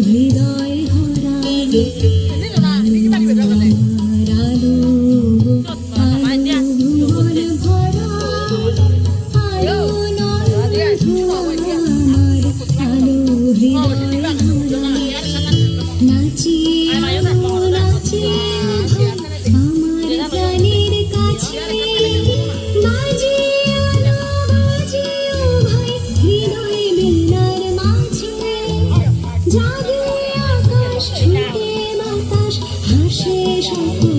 হৃদয় ভরা জাগে আকাশ ছুটে বাতাস হাসে সকল